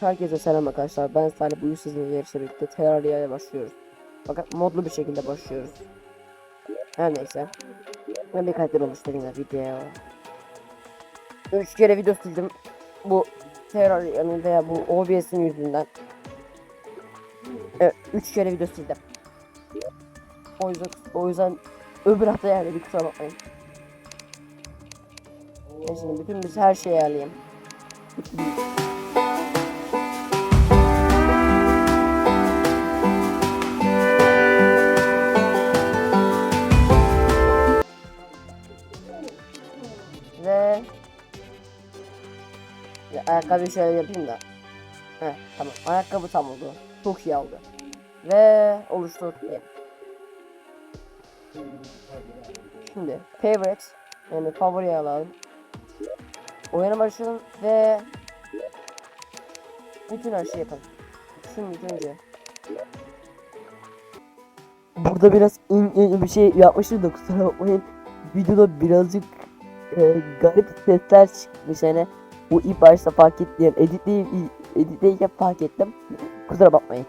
Herkese selam arkadaşlar. Ben Salih bugün sizinle yarışla birlikte Terraria'ya başlıyoruz. Fakat modlu bir şekilde başlıyoruz. Her neyse. Ben bir karakter oluşturayım video. Üç kere video sildim. Bu Terraria'nın veya bu OBS'in yüzünden. Evet, üç kere video sildim. O yüzden, o yüzden öbür hafta yani bir kusura bakmayın. Ben şimdi bütün biz her şeyi ayarlayayım. Ya, ayakkabıyı şöyle yapayım da. Heh, tamam. Ayakkabı tam oldu. Çok iyi oldu. Ve oluştur. Şimdi favorite yani favori alalım. Oyuna başlayalım ve bütün her şeyi yapalım. Şimdi önce Burada biraz in, in bir şey yapmıştım da kusura bakmayın. Videoda birazcık e, garip sesler çıkmış hani bu ilk başta fark yani editleyip editleyken fark ettim. Kusura bakmayın.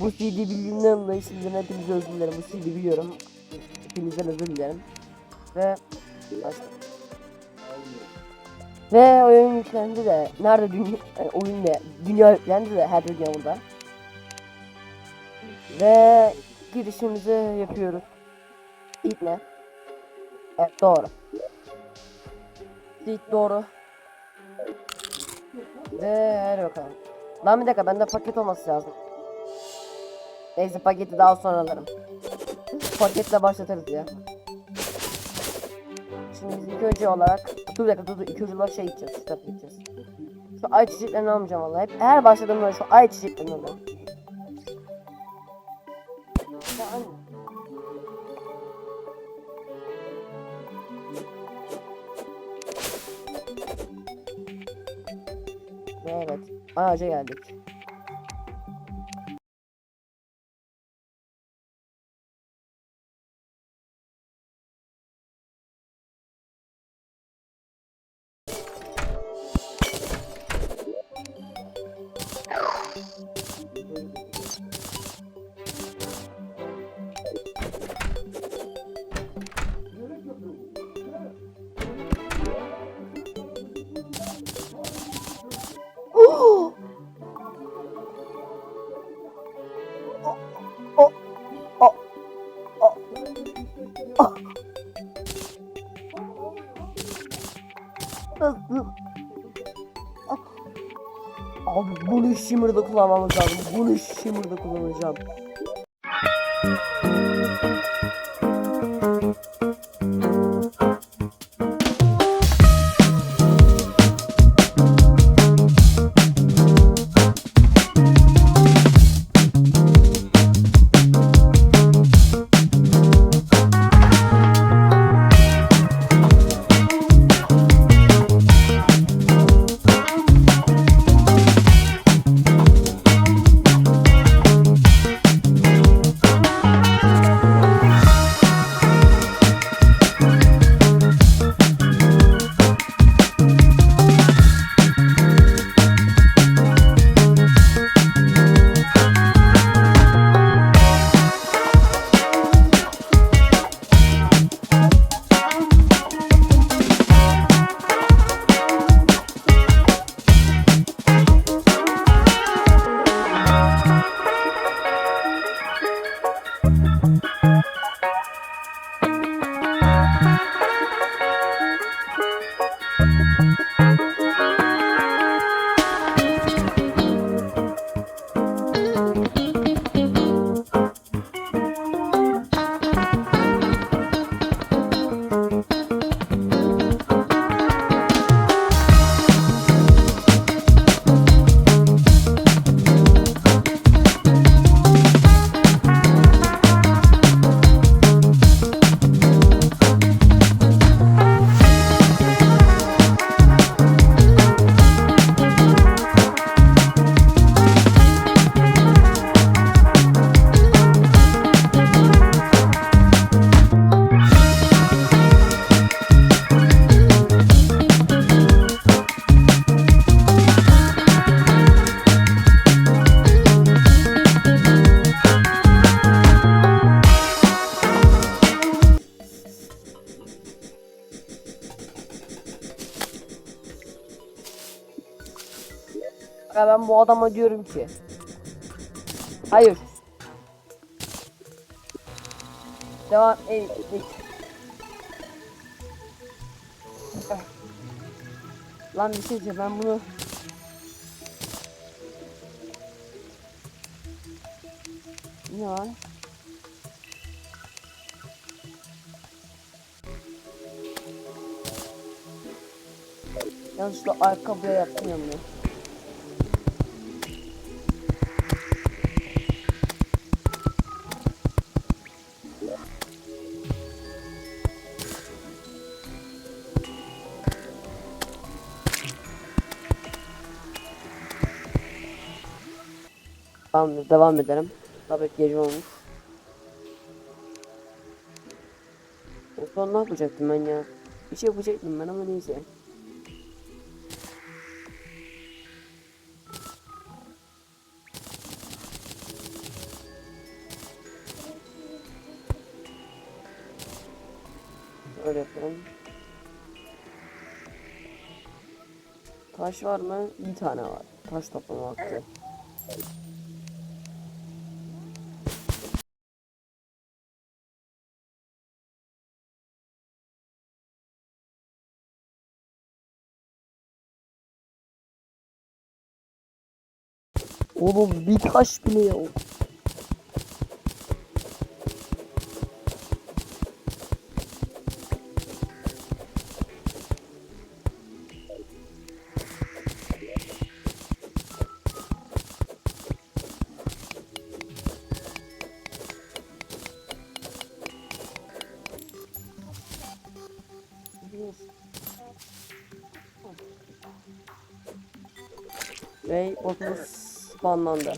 Bu CD bildiğimden dolayı şimdiden hepinize özür dilerim. Bu CD biliyorum. Hepinizden özür dilerim. Ve başla. Ve oyun yüklendi de nerede dünya yani oyun ne? Dünya yüklendi de her dünya burada. Ve girişimizi yapıyoruz. İlk ne? Evet doğru. İlk doğru. Ve hadi bakalım. Lan bir dakika bende paket olması lazım. Neyse paketi daha sonra alırım. Paketle başlatırız ya. Şimdi biz ilk önce olarak dur bir dakika dur dur ilk önce şey gideceğiz kitap gideceğiz. Şu ay çiçeklerini almayacağım vallahi. Hep her başladığımda şu ay çiçeklerini alıyorum. Ağaca geldik. Shimmer'da kullanmamız lazım. Bunu Shimmer'da kullanacağım. Ben bu adama diyorum ki. Hayır. Devam et. Lan bir şey ben bunu Ne var? Yanlışlıkla ayakkabıya yaptım yanına. Tamam devam edelim. Tabii gece olmuş. O son ne yapacaktım ben ya? Bir şey yapacaktım ben ama neyse. Öyle yapalım. Taş var mı? Bir tane var. Taş toplama vakti. Oğlum bir taş bile yok. Ve 30 banlandı.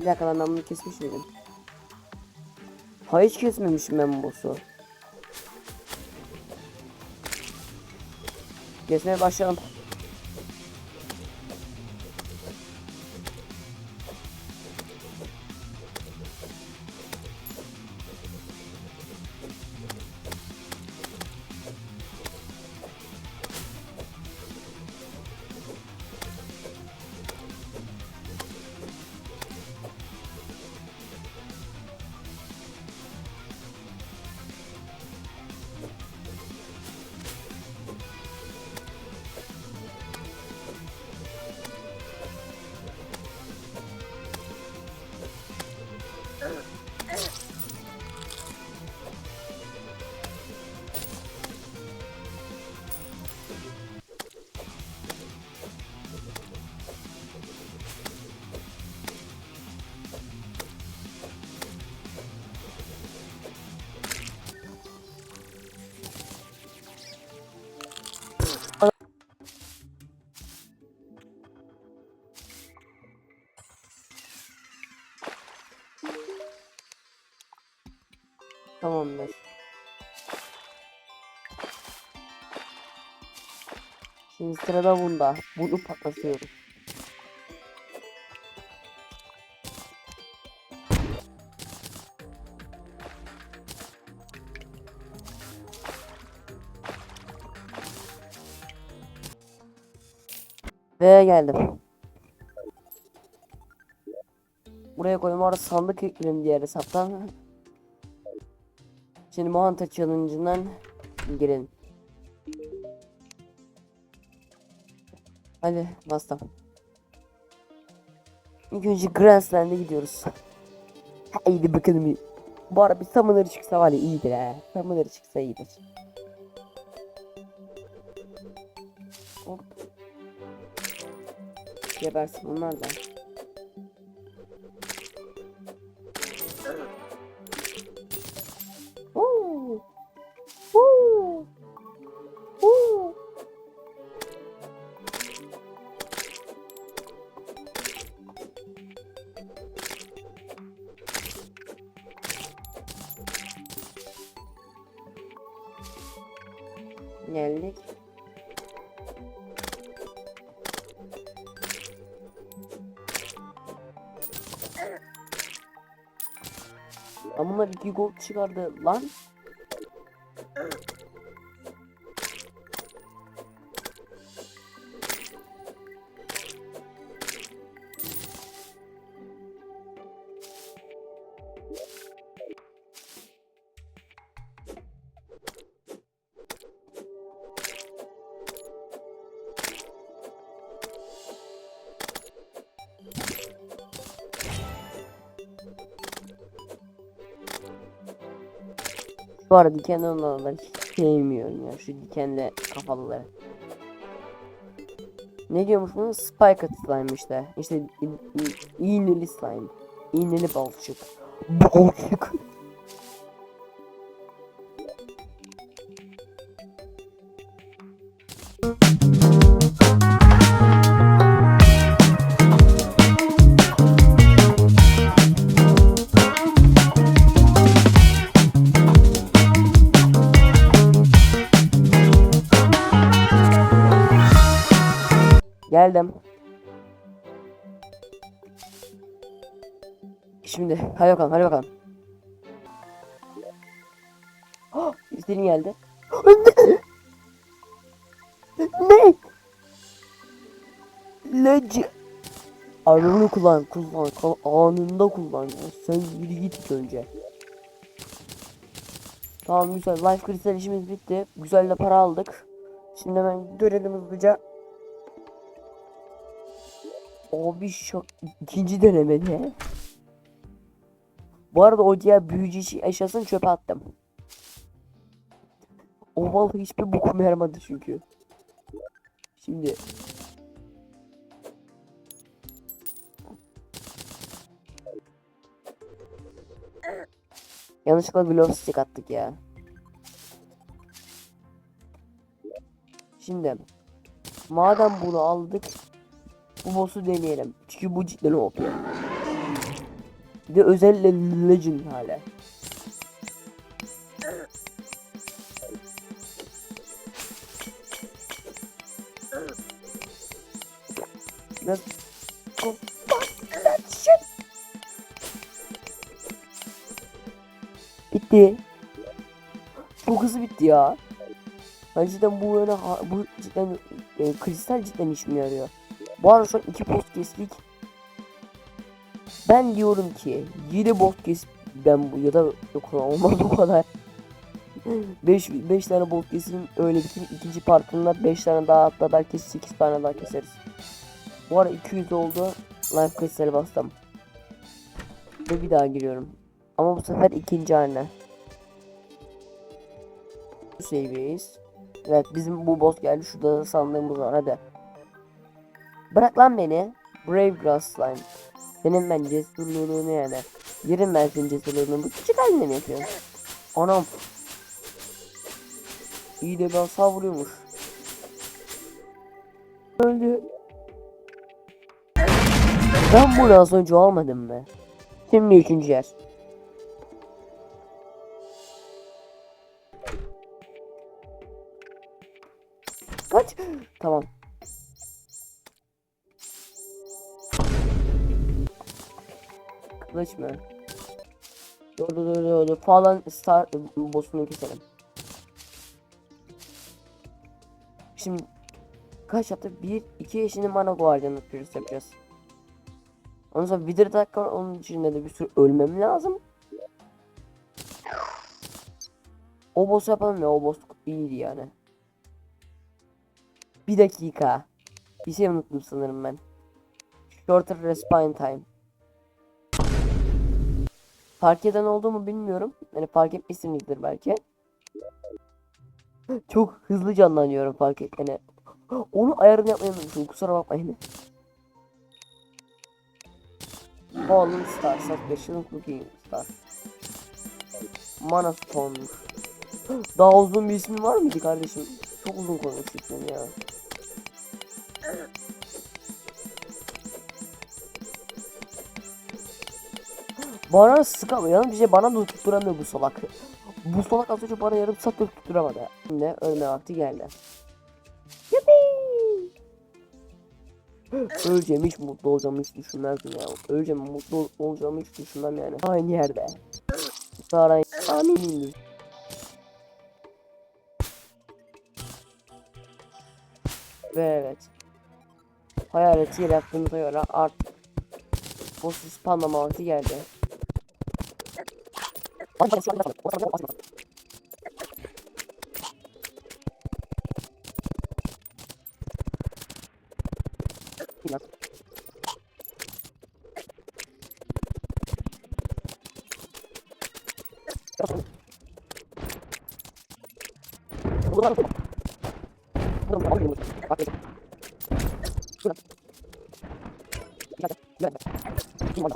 Bir dakika lan ben bunu kesmiş miydim? Hayır hiç kesmemişim ben bu. Kesmeye başlayalım. Tamamdır. Şimdi sırada bunda. Bunu patlatıyorum. Ve geldim. Buraya koyma arada sandık ekledim diğer hesaptan. Şimdi Mohanta Challenge'ından girelim. Hadi bastım. İlk önce Grassland'e gidiyoruz. Haydi bakalım. Bu ara bir Summoner çıksa var ya iyidir ha. Summoner çıksa iyidir. Gebersin onlar da. Ama bunlar iki gold çıkardı lan. Bu arada dikenli olanları hiç sevmiyorum ya. Şu dikenli kafalıları. Ne diyormuş bunu? Spike slime işte. İşte iğneli slime. İğneli balçık. Balçık. Şimdi hadi bakalım hadi bakalım. Oh, İstediğin geldi. ne? Leci. Arını kullan kullan anında kullan ya. Sen yürü git önce. Tamam güzel. Life kristal işimiz bitti. Güzel de para aldık. Şimdi hemen görelim hızlıca. Abi şok ikinci denemede. Bu arada o diğer büyücü eşyasını çöpe attım. O vallahi hiçbir bokum yaramadı çünkü. Şimdi Yanlışlıkla glove stick attık ya. Şimdi madem bunu aldık bu boss'u deneyelim. Çünkü bu cidden OP. Bir de özel le- legend hala. Shit. Bitti. Çok hızlı bitti ya. Ben cidden bu böyle ha- bu cidden e, kristal cidden işime yarıyor. Bu arada şu an iki post kestik. Ben diyorum ki 7 boss kes ben bu ya da yok olmaz bu kadar. 5 5 tane boss keseyim öyle bitireyim. ikinci partında 5 tane daha hatta belki 8 tane daha keseriz. Bu ara 200 oldu. Life kristali bastım. Ve bir daha giriyorum. Ama bu sefer ikinci haline. Bu seviyeyiz. Evet bizim bu boss geldi. Şurada da sandığımız var hadi. Bırak lan beni. Brave Grass Slime. Senin ben cesurluğunu yani. Yerim ben senin cesurluğunu. Bu küçük haline mi yapıyorsun? Anam. İyi de ben sağ vuruyormuş. Öldü. Ben az önce almadım mı? Şimdi üçüncü yer. Kaç. Tamam. Kılıç mı? Dur dur dur dur dur. Falan star boss'unu keselim. Şimdi kaç yaptık? 1 2 yaşını mana guardian'ı pürüz yapacağız. Ondan sonra Attack var. Onun içinde de bir sürü ölmem lazım. O boss yapalım ya. O boss iyiydi yani. Bir dakika. Bir şey unuttum sanırım ben. Shorter respawn time. Fark eden oldu mu bilmiyorum. Yani fark etmişsinizdir belki. Çok hızlı canlanıyorum fark et. Yani onu ayarını yapmayı unutmuşum. Kusura bakmayın. Fallen Star, Suppression Cooking Star. Mana Stone. Daha uzun bir ismi var mıydı kardeşim? Çok uzun konuşuyorsun ya. Bana sıkamıyor. Yalnız bir şey bana da tutturamıyor bu salak. Bu salak az önce bana yarım saat tutturamadı. Şimdi ölme vakti geldi. Öleceğim hiç mutlu olacağımı hiç düşünmezdim ya. Öleceğim mutlu ol- olacağımı hiç düşünmem yani. Aynı yerde. Saray amindir. Ve evet. Hayaleti yarattığımıza göre artık boss'u spamlama vakti geldi. ワで、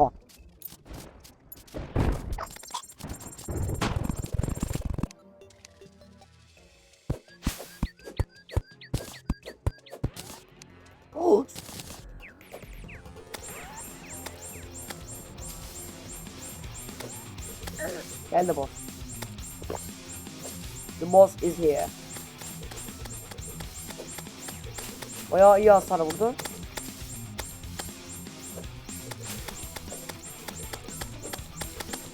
Oh. İs here. Bayağı iyi hasar vurdu.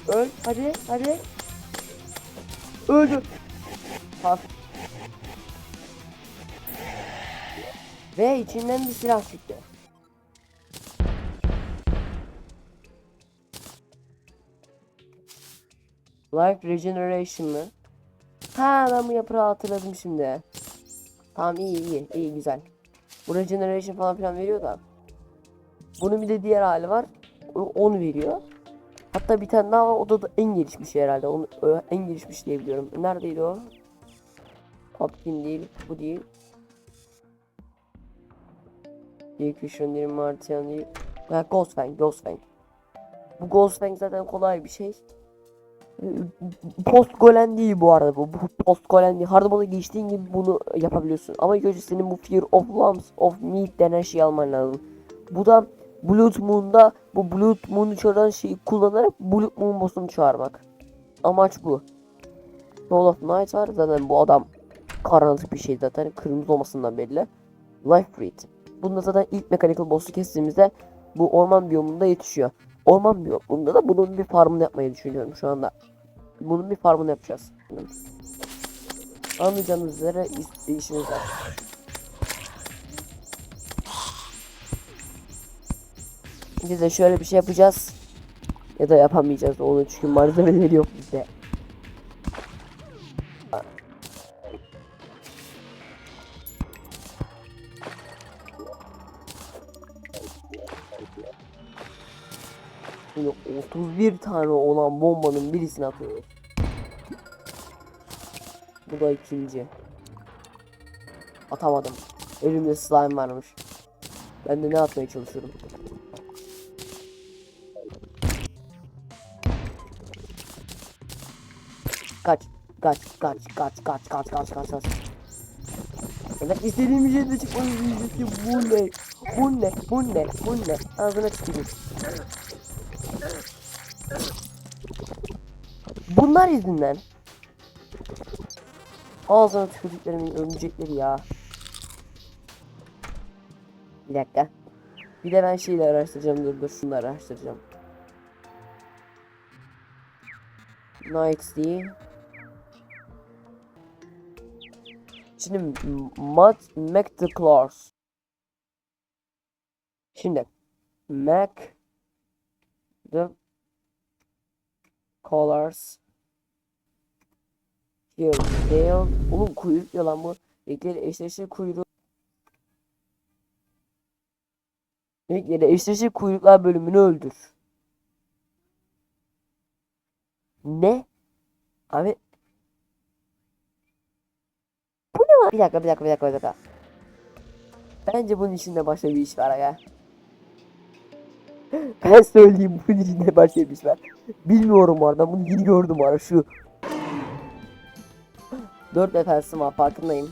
Öl hadi hadi. Öldü. Ha. Ve içinden bir silah çıktı. Life Regeneration mı? Ha ben bu yaprağı hatırladım şimdi. Tamam iyi iyi iyi güzel. Bu Regeneration falan filan veriyor da. Bunun bir de diğer hali var. O 10 veriyor. Hatta bir tane daha var o da, da en gelişmiş herhalde. Onu en gelişmiş diye biliyorum. Neredeydi o? Pumpkin değil, bu değil. Execution değil, Martian değil. Ha, Ghostfang, Ghostfang. Bu Ghostfang zaten kolay bir şey. Post golen değil bu arada bu. Bu post golen değil. Hardball'a geçtiğin gibi bunu yapabiliyorsun. Ama önce senin bu Fear of Lumps of Meat denen şeyi alman lazım. Bu da Blood Moon'da bu Blood Moon'u çağıran şeyi kullanarak Blood Moon boss'unu çağırmak. Amaç bu. Soul of Night var zaten bu adam karanlık bir şey zaten kırmızı olmasından belli. Life Breath. Bunda zaten ilk mechanical boss'u kestiğimizde bu orman biyomunda yetişiyor. Orman biyomunda da bunun bir farmını yapmayı düşünüyorum şu anda. Bunun bir farmını yapacağız. Anlayacağınız üzere işimiz var. Biz de şöyle bir şey yapacağız. Ya da yapamayacağız onu çünkü malzemeleri yok bizde. 31 tane olan bombanın birisini atıyoruz. Bu da ikinci. Atamadım. Elimde slime varmış. Ben de ne atmaya çalışıyorum. Kaç. Kaç, kaç, kaç, kaç, kaç, kaç, kaç, kaç. Ben istediğim yerde şey çıkmayı diyecek bu ne? Bu ne? Bu ne? Bu ne? Ağzına çıkacak. Bunlar yüzünden. Ağzına tükürdüklerimin örümcekleri ya. Bir dakika. Bir de ben şeyle araştıracağım dur dur şunu araştıracağım. Night değil. Şimdi M- Mac Mac the Claws. Şimdi Mac the Colors. Here Dale Oğlum kuyruk ya lan bu. Renkleri eşleşir kuyruğu. Renkleri eşleşir kuyruklar bölümünü öldür. Ne? Abi. Bu ne lan? Bir dakika bir dakika bir dakika bir dakika. Bence bunun içinde başka bir iş var aga Ben söyleyeyim bunun içinde başka bir iş var Bilmiyorum var ben bunu yeni gördüm ara şu 4 defensim var farkındayım.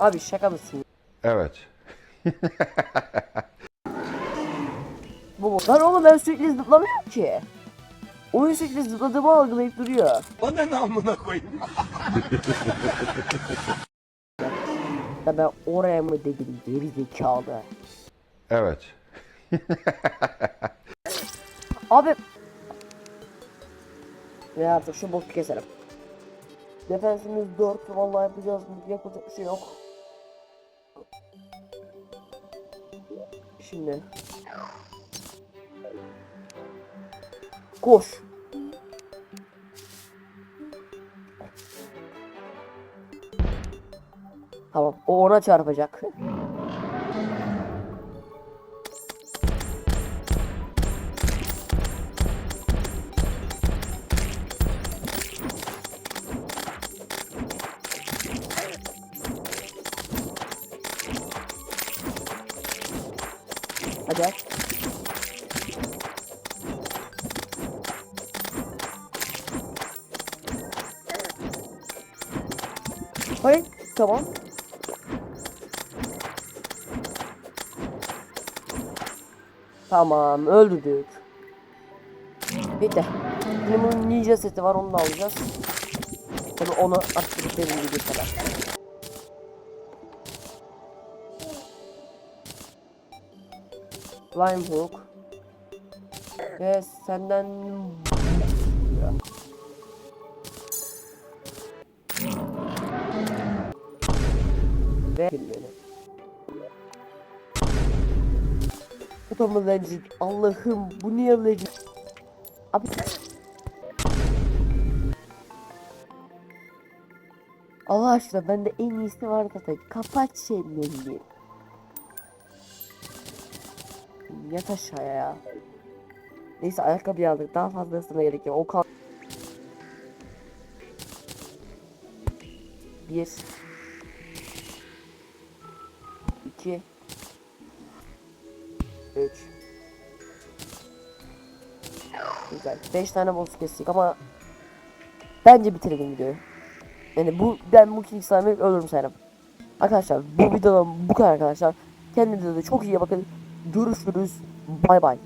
Abi şaka mısın? Evet. Bu. Lan oğlum ben sürekli zıplamıyorum ki. Oyun sürekli zıpladığımı algılayıp duruyor. Bana ne amına koyayım? Ya ben oraya mı dedim geri zekalı. Evet. Abi. Ve artık şu boss'u keselim. Defensimiz 4 vallahi yapacağız yapacak bir şey yok. Şimdi. Koş. Tamam. O ona çarpacak. Hayır, tamam. Tamam, öldürdük. Bitti. Şimdi bunun ninja seti var, onu da alacağız. Tabii onu artık benim gibi kadar. Lime hook. Ve senden ve Bu da mı legend? Allah'ım bu niye legend? Abi Allah aşkına bende en iyisi var zaten. Kapat çeneni. Yat aşağıya ya. Neyse ayakkabı aldık. Daha fazlasına gerek yok. O kal. Bir. İki. Üç. Güzel. Beş tane boss kestik ama bence bitirelim videoyu. Yani bu ben bu kill saymayı ölürüm sanırım. Arkadaşlar bu videodan bu kadar arkadaşlar. Kendinize de çok iyi bakın. Görüşürüz. Bay bay.